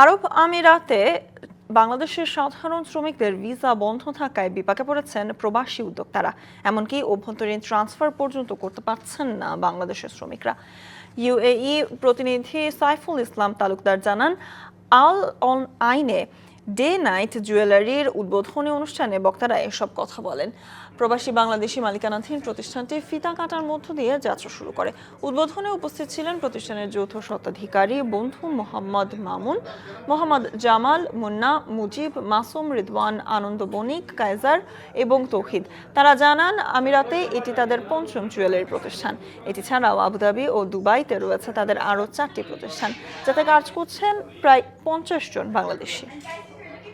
আরব আমিরাতে বাংলাদেশের সাধারণ শ্রমিকদের ভিসা বন্ধ থাকায় বিপাকে পড়েছেন প্রবাসী উদ্যোক্তারা। এমনকি অভ্যন্তরীণ ট্রান্সফার পর্যন্ত করতে পারছেন না বাংলাদেশের শ্রমিকরা। ইউএই প্রতিনিধি সাইফুল ইসলাম তালুকদার জানান আল অন আইনে ডে নাইট জুয়েলারির উদ্বোধনী অনুষ্ঠানে বক্তারা এসব কথা বলেন। প্রবাসী বাংলাদেশি মালিকানাধীন প্রতিষ্ঠানটি ফিতা কাটার মধ্য দিয়ে যাত্রা শুরু করে। উদ্বোধনে উপস্থিত ছিলেন প্রতিষ্ঠানের যৌথ স্বত্বাধিকারী বন্ধু মোহাম্মদ মামুন, মোহাম্মদ জামাল, মুন্না, মুজিব, মাসুম, রিদওয়ান, আনন্দ বণিক, কায়জার এবং তৌহিদ। তারা জানান, আমিরাতে এটি তাদের পঞ্চম জুয়েলারি প্রতিষ্ঠান। এটি ছাড়াও আবুধাবি ও দুবাইতে রয়েছে তাদের আরও চারটি প্রতিষ্ঠান, যাতে কাজ করছেন প্রায় পঞ্চাশ জন বাংলাদেশি।